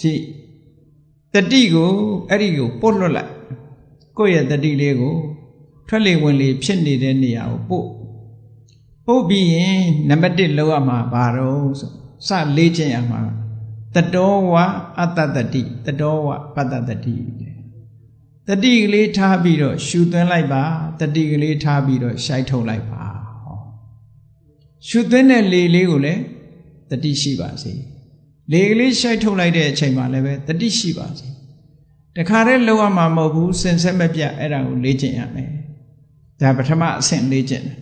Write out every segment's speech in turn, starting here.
ရှိတတိကိုအဲ့ဒီကိုပုတ်လွတ်လိုက်ကိုယ့်ရဲ့တတိလေးကိုထွက်လေဝင်လေဖြစ်နေတဲ့နေရာကိုပို့ပို့ပြီးရင်နံပါတ်1လောက်ရမှာဘာတော့ဆိုစလေးခြင်းရမှာတတောဝအတ္တတတိတတောဝပတ္တတတိတတိကလေးထားပြီးတော့ရှူသွင်းလိုက်ပါတတိကလေးထားပြီးတော့ရှိုက်ထုတ်လိုက်ပါဟောရှူသွင်းတဲ့လေလေးကိုလည်းတတိရှိပါစေ လေကလေးရှိုက်ထုတ်လိုက်တဲ့အချိန်မှာလည်းပဲတတိရှိပါစေတခါတည်းလောက်ရမှာမဟုတ်ဘူးစင်ဆက်မပြတ်အဲ့ဒါကိုလေ့ကျင့်ရမယ်ဒါပထမအဆင့်လေ့ကျင့်တယ်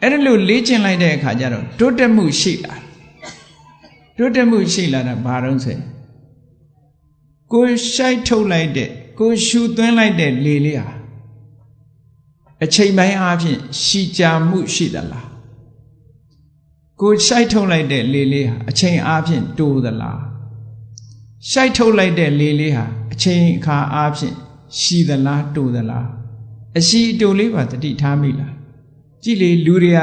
အဲ့ဒါလို့လေ့ကျင့်လိုက်တဲ့အခါကျတော့တိုးတက်မှုရှိလာတိုးတက်မှုရှိလာတာဘာတော့ဆိုကိုရှိုက်ထုတ်လိုက်တဲ့ကိုရှူသွင်းလိုက်တဲ့လေလေးဟာအချိန်ပိုင်းအားဖြင့်ရှီကြာမှုရှိသလား ကိုရှိုက်ထုတ်လိုက်တဲ့လေလေးဟာအချိန်အားဖြင့်တိုးသလားရှိုက်ထုတ်လိုက်တဲ့လေလေးဟာအချိန်အခါအားဖြင့်ရှီသလားတိုးသလားအရှိတိုးလေးပါတတိထားမိလားကြည့်လေလူတွေက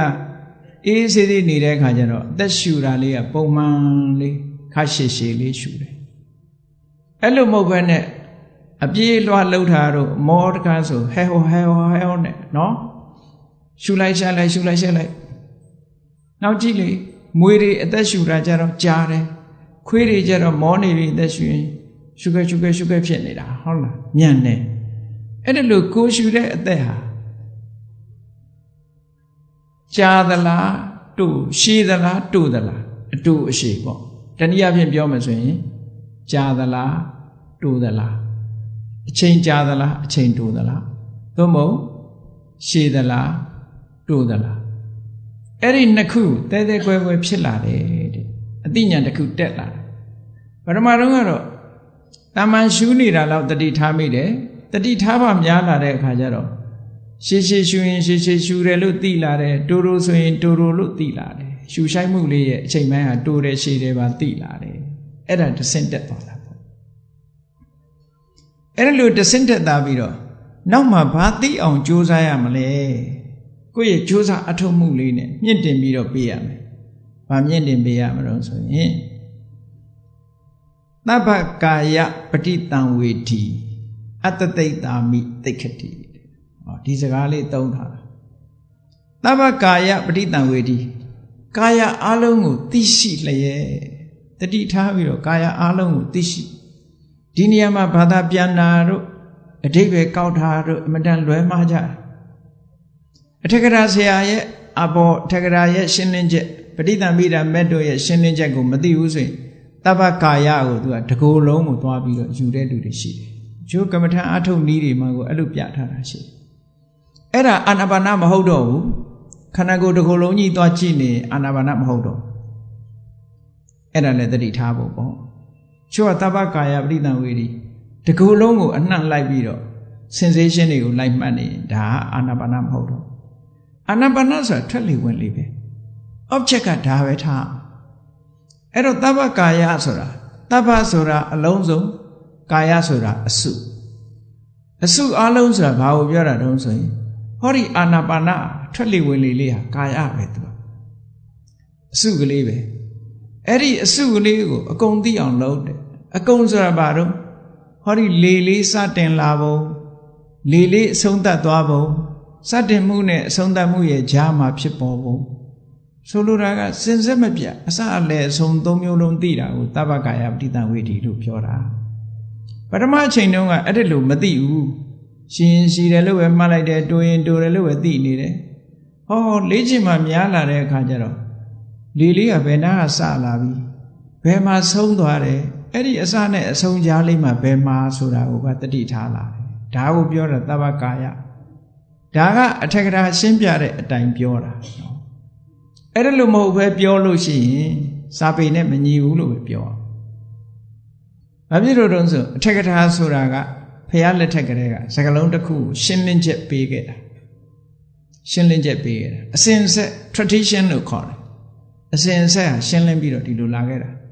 အေးစေးသေးနေတဲ့အခါကျတော့အသက်ရှူတာလေးကပုံမှန်လေးခါရှည်ရှည်လေးရှူတယ်အဲ့လိုမဟုတ်ဘဲနဲ့အပြေးလွှာလှုပ်တာတော့မောတကားဆိုဟဲဟိုဟဲဟိုဟဲဟိုနဲ့နော်ရှူလိုက်ရှာလိုက်ရှူလိုက်ရှာလိုက် နောက်ကြည့်လေမွေတွေအသက်ရှူတာကြတော့ကြားတယ်ခွေးတွေကြတော့မောနေပြီအသက်ရှူရင်ရှုခဲရှုခဲရှုခဲဖြစ်နေတာဟုတ်လားညံ့နေအဲ့ဒါလို့ကိုရှူတဲ့အသက်ဟာကြားသလားတို့ရှည်သလားတို့သလားအတူအရှိပေါ့တနည်းအားဖြင့်ပြောမှဆိုရင်ကြားသလားတို့သလားအချိန်ကြာသလားအချိန်တိုသလားသို့မဟုတ်ရှည်သလားတိုသလား အဲ့ဒီနှစ်ခုတဲတဲကွဲကွဲဖြစ်လာတယ်တဲ့အသိဉာဏ်တစ်ခုတက်လာတယ်ပထမတော့ကတော့တာမန်ရှူးနေတာတော့တတိထားမိတယ်တတိထားပါများလာတဲ့အခါကျတော့ရှေးရှေးရှူရင်ရှေးရှေးရှူတယ်လို့သိလာတယ်တိုးတိုးဆိုရင်တိုးတိုးလို့သိလာတယ်ရှူဆိုင်မှုလေးရဲ့အချိန်ပိုင်းဟာတိုးတယ်ရှည်တယ်ပါသိလာတယ်အဲ့ဒါတဆင့်တက်သွားတာအဲ့လိုတဆင့်တက်သားပြီးတော့နောက်မှဘာသိအောင်ကြိုးစားရမလဲ ကိုယ့်ရဲ့ကြိုးစားအထောက်မှုလေးနဲ့မြင့်တင်ပြီးတော့ပေးရမယ်။ဘာမြင့်တင်ပေးရမလို့ဆိုရင်သဗ္ဗကာယပဋိတံဝေတီအတ္တသိတ္တာမိသိခတိဟောဒီစကားလေးသုံးထားတာသဗ္ဗကာယပဋိတံဝေတီကာယအလုံးကိုသိရှိလျက်တတိထားပြီးတော့ကာယအလုံးကိုသိရှိဒီနေရာမှာဘာသာပြန်တာတို့အတိတ်ပဲကောက်တာတို့အမတန်လွဲမှားကြတယ် အထက်ကရာဆရာရဲ့အဘောအထက်ကရာရဲ့ရှင်းလင်းချက်ပဋိသမိတာမက်တို့ရဲ့ရှင်းလင်းချက်ကိုမသိဘူးဆိုရင်တပ္ပကာယကိုသူကတကိုယ်လုံးကိုသွားပြီးတော့ယူတဲ့လူတွေရှိတယ်။ကျိုးကမ္မထအထုတ်နည်းတွေမှာကိုအဲ့လိုပြထားတာရှိတယ်။အဲ့ဒါအာနာပါနမဟုတ်တော့ဘူးခန္ဓာကိုယ်တကိုယ်လုံးကြီးသွားကြည့်နေအာနာပါနမဟုတ်တော့အဲ့ဒါလည်းသတိထားဖို့ပေါ့။ချို့ကတပ္ပကာယပဋိသင်ဝေဒီတကူလုံးကိုအနှံ့လိုက်ပြီးတော့ sensation တွေကိုလိုက်မှတ်နေဒါအာနာပါနမဟုတ်တော့ အာနာပါနဆိုတာထွက်လေဝင်လေပဲ object ကဒါပဲထားအဲ့တော့တပ္ပကာယဆိုတာတပ္ပဆိုတာအလုံးစုံကာယဆိုတာအစုအစုအလုံးဆိုတာဘာကိုပြောတာတုံးဆိုရင်ဟောဒီအာနာပါနထွက်လေဝင်လေလေးဟာကာယပဲသူအစုကလေးပဲအဲ့ဒီအစုကလေးကိုအကုန်သိအောင်လုပ်တယ်အကုန်ဆိုတာဘာတော့ဟောဒီလေလေးစတင်လာပုံလေလေးအဆုံးသတ်သွားပုံ စတင်မှုနဲ့အဆုံးသတ်မှုရဲ့ကြားမှာဖြစ်ပေါ်ပုံဆိုလိုတာကစင်စစ်မပြတ်အစအလယ်အဆုံးသုံးမျိုးလုံးသိတာကိုတပ္ပကာယပဋိသင်ဝေဒီလို့ပြောတာပထမအချိန်တုန်းကအဲ့ဒါလို့မသိဘူးရှင်ရှိတယ်လို့ပဲမှတ်လိုက်တယ်တိုးရင်တိုးတယ်လို့ပဲသိနေတယ်ဟောလေးချင်မှများလာတဲ့အခါကျတော့လေလေးကဘယ်နာကစလာပြီဘယ်မှာဆုံးသွားတယ်အဲ့ဒီအစနဲ့အဆုံးကြားလေးမှာဘယ်မှာဆိုတာကိုကတတိထားလာတယ်ဒါကိုပြောတာတပ္ပကာယ ဒါကအထက်ကရာရှင်းပြတဲ့အတိုင်းပြောတာနော်အဲ့ဒါလို့မဟုတ်ပဲပြောလို့ရှိရင်စာပေနဲ့မညီဘူးလို့ပဲပြောအောင်။ဘာဖြစ်လို့တုံးဆိုအထက်ကရာဆိုတာကဖះလက်ထက်ကလေးကစကလုံးတစ်ခုကိုရှင်းလင်းချက်ပေးခဲ့တာ။ရှင်းလင်းချက်ပေးခဲ့တာ။အစဉ်ဆက် tradition လို့ခေါ်တယ်။အစဉ်ဆက်ဟာရှင်းလင်းပြီးတော့ဒီလိုလာခဲ့တာ။